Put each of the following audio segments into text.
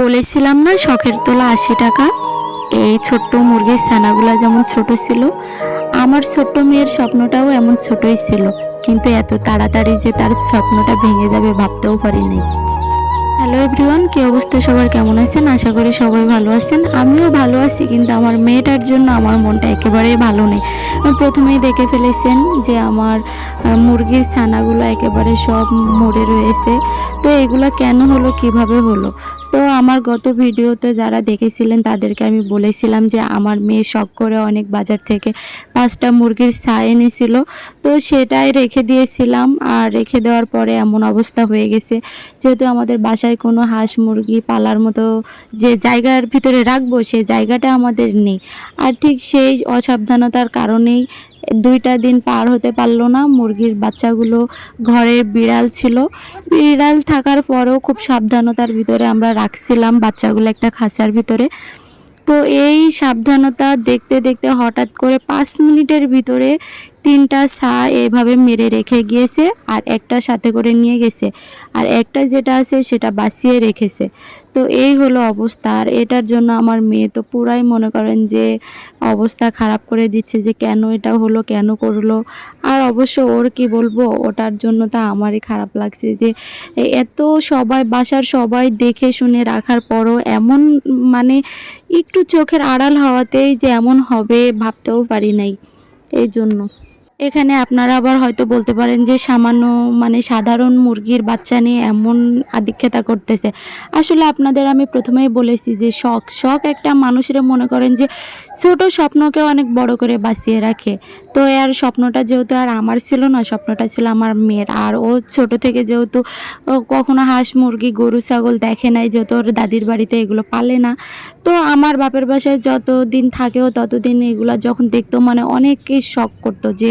বলেছিলাম না শখের তোলা আশি টাকা? এই ছোট্ট মুরগির ছানাগুলো যেমন ছোট ছিল, আমার ছোট্ট মেয়ের স্বপ্নটাও এমন ছোটই ছিল। কিন্তু এত তাড়াতাড়ি যে তার স্বপ্নটা ভেঙে যাবে ভাবতেও পারিনি। হ্যালো এভরিওয়ান কি অবস্থা সবার? কেমন আছেন? আশা করি সবাই ভালো আছেন। আমিও ভালো আছি, কিন্তু আমার মেয়েটার জন্য আমার মনটা একেবারেই ভালো নেই। প্রথমেই দেখে ফেলেছেন যে আমার মুরগির ছানাগুলো একেবারে সব মরে রয়েছে। তো এগুলো কেন হলো, কীভাবে হলো? তো আমার গত ভিডিওতে যারা দেখেছিলেন তাদেরকে আমি বলেছিলাম যে আমার মেয়ে শখ করে অনেক বাজার থেকে পাঁচটা মুরগির ছা এনেছিল। তো সেটাই রেখে দিয়েছিলাম আর রেখে দেওয়ার পরে এমন অবস্থা হয়ে গেছে। যেহেতু আমাদের বাসায় কোনো হাঁস মুরগি পালার মতো যে জায়গার ভিতরে রাখব সেই জায়গাটা আমাদের নেই। আর ঠিক সেই অসাবধানতার কারণেই দুইটা দিন পার হতে পারল না, মুরগির বাচ্চাগুলো ঘরে বিড়াল ছিল। বিড়াল থাকার পরেও খুব সাবধানতার ভিতরে আমরা রাখছিলাম বাচ্চাগুলো একটা খাঁচার ভিতরে। তো এই সাবধানতা দেখতে দেখতে হঠাৎ করে পাঁচ মিনিটের ভিতরে তিনটা সা এভাবে মেরে রেখে গিয়েছে আর একটা সাথে করে নিয়ে গেছে। আর একটা যেটা আছে সেটা বাঁচিয়ে রেখেছে। তো এই হলো অবস্থা। আর এটার জন্য আমার মেয়ে তো পুরাই মনে করেন যে অবস্থা খারাপ করে দিচ্ছে যে কেন এটা হলো, কেন করল। আর অবশ্য ওর কি বলব, ওটার জন্য তা আমারই খারাপ লাগছে যে এত সবাই, বাসার সবাই দেখে শুনে রাখার পরও এমন মানে একটু চোখের আড়াল হওয়াতেই যে এমন হবে ভাবতেও পারি নাই। এই জন্য। এখানে আপনারা আবার হয়তো বলতে পারেন যে সামান্য মানে সাধারণ মুরগির বাচ্চা নিয়ে এমন আদিক্ষেতা করতেছে। আসলে আপনাদের আমি প্রথমেই বলেছি যে শখ শখ একটা মানুষের মনে করেন যে ছোট স্বপ্নকে অনেক বড় করে বাঁচিয়ে রাখে। তো এর স্বপ্নটা যেহেতু আর আমার ছিল না, স্বপ্নটা ছিল আমার মেয়ের। আর ও ছোট থেকে যেহেতু কখনো হাঁস, মুরগি, গরু, ছাগল দেখে নাই যেহেতু ওর দাদির বাড়িতে এগুলো পালে না। তো আমার বাপের বাসায় যতদিন থাকেও ততদিন এগুলা যখন দেখতো মানে অনেকই শখ করতো যে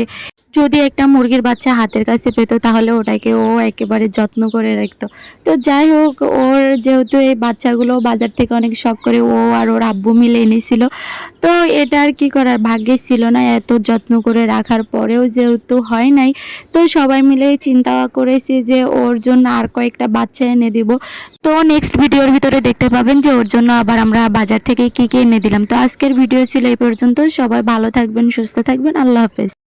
যদি একটা মুরগির বাচ্চা হাতের কাছে পেত, তাহলে ওটাকে ও একেবারে যত্ন করে রাখতো। তো যাই হোক, ওর যেহেতু এই বাচ্চাগুলো বাজার থেকে অনেক শখ করে ও আর ওর আব্বু মিলে এনেছিল, তো এটা আর কি করার ভাগ্যে ছিল না এত যত্ন করে রাখার পরেও যেহেতু হয় নাই, তো সবাই মিলে চিন্তা করেছি যে ওর জন্য আর কয়েকটা বাচ্চা এনে দিব। তো নেক্সট ভিডিওর ভিতরে দেখতে পাবেন যে ওর জন্য আবার আমরা বাজার থেকে কী কী এনে দিলাম। তো আজকের ভিডিও ছিল এই পর্যন্ত, সবাই ভালো থাকবেন, সুস্থ থাকবেন, আল্লাহ হাফেজ।